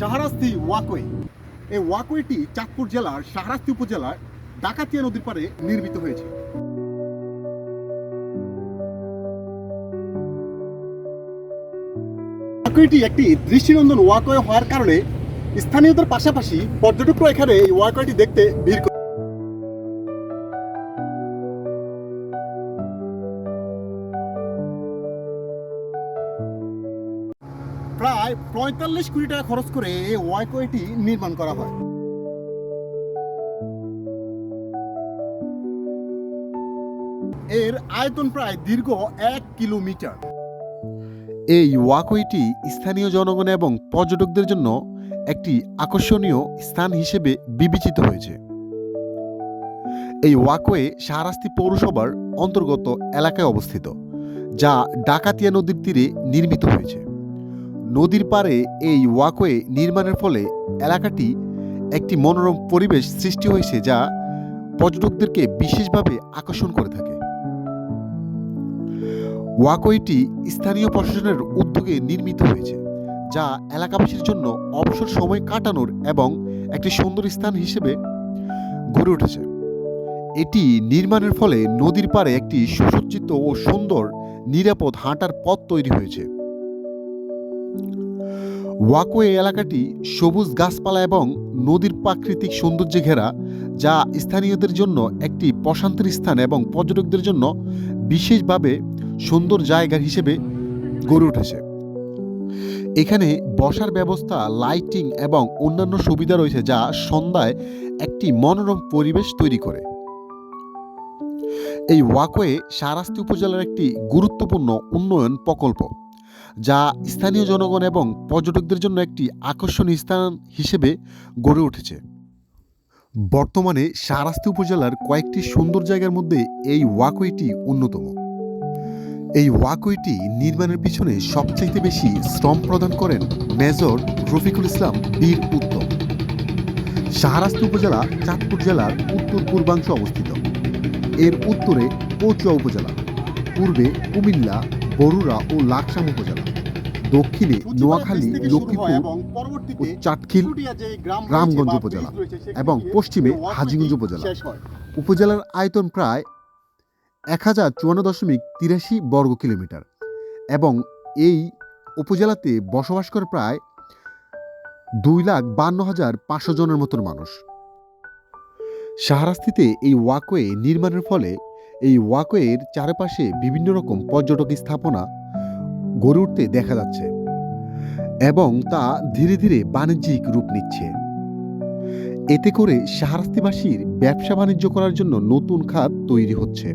Shahrasti walkway. এই ওয়াকওয়েটি চাঁদপুর জেলার শাহরাস্তি উপজেলার ডাকাতিয়া নদীর পারে নির্মিত হয়েছে। ওয়াকওয়েটি একটি দৃষ্টিনন্দন ওয়াকওয়ে হওয়ার কারণে স্থানীয়দের পাশাপাশি পর্যটকরা এখানে এই ওয়াকওয়েটি দেখতে ভিড় প্রায় পঁয়তাল্লিশ কোটি টাকা খরচ করে এই ওয়াকওয়েটি নির্মাণ করা হয়। এর আয়তন প্রায় দীর্ঘ এক কিলোমিটার। এই ওয়াকওয়েটি স্থানীয় জনগণ এবং পর্যটকদের জন্য একটি আকর্ষণীয় স্থান হিসেবে বিবেচিত হয়েছে। এই ওয়াকওয়ে শাহরাস্তি পৌরসভার অন্তর্গত এলাকায় অবস্থিত, যা ডাকাতিয়া নদীর তীরে নির্মিত হয়েছে। নদীর পাড়ে এই ওয়াকওয়ে নির্মাণের ফলে এলাকাটি একটি মনোরম পরিবেশ সৃষ্টি হয়েছে যা পর্যটকদেরকে বিশেষভাবে আকর্ষণ করে থাকে। ওয়াকওয়েটি স্থানীয় প্রশাসনের উদ্যোগে নির্মিত হয়েছে, যা এলাকাবাসীর জন্য অবসর সময় কাটানোর এবং একটি সুন্দর স্থান হিসেবে গড়ে উঠেছে। এটি নির্মাণের ফলে নদীর পাড়ে একটি সুসজ্জিত ও সুন্দর নিরাপদ হাঁটার পথ তৈরি হয়েছে। ওয়াকওয়ে এলাকাটি সবুজ গাছপালা এবং নদীর প্রাকৃতিক সৌন্দর্যে ঘেরা, যা স্থানীয়দের জন্য একটি প্রশান্তির স্থান এবং পর্যটকদের জন্য বিশেষভাবে সুন্দর জায়গা হিসেবে গড়ে উঠেছে। এখানে বসার ব্যবস্থা, লাইটিং এবং অন্যান্য সুবিধা রয়েছে, যা সন্ধ্যায় একটি মনোরম পরিবেশ তৈরি করে। এই ওয়াকওয়ে সারাস্তি উপজেলার একটি গুরুত্বপূর্ণ উন্নয়ন প্রকল্প। যা স্থানীয় জনগণ এবং পর্যটকদের জন্য একটি আকর্ষণীয় স্থান হিসেবে গড়ে উঠেছে। বর্তমানে সারাস্তি উপজেলার কয়েকটি সুন্দর জায়গার মধ্যে এই ওয়াকওয়েটি অন্যতম। এই ওয়াকওয়েটি নির্মাণের পিছনে সবচাইতে বেশি শ্রম প্রদান করেন মেজর রফিকুল ইসলাম বীর উত্তম। শাহরাস্তি উপজেলা চাঁদপুর জেলার উত্তর পূর্বাংশে অবস্থিত। এর উত্তরে কচুয়া উপজেলা, পূর্বে কুমিল্লা বরুড়া ও লাকসাম উপজেলা। দক্ষিণে নোয়াখালী লক্ষ্মীপুর ও চাটখিল রামগঞ্জ উপজেলা এবং পশ্চিমে হাজিগঞ্জ উপজেলা। উপজেলার আয়তন প্রায় এক হাজার চুয়ান্ন দশমিক তিরাশি বর্গ কিলোমিটার এবং এই উপজেলাতে বসবাস করে প্রায় দুই লাখ বান্ন হাজার পাঁচশো জনের মতন মানুষ। শাহরাস্তিতে এই ওয়াকওয়ে নির্মাণের ফলে এই ওয়াকওয়ের চারপাশে বিভিন্ন রকম পর্যটক স্থাপনা গড়ে উঠতে দেখা যাচ্ছে এবং তা ধীরে ধীরে বাণিজ্যিক রূপ নিচ্ছে। এতে করে শাহরাস্তিবাসীর ব্যবসা বাণিজ্য করার জন্য নতুন খাত তৈরি হচ্ছে।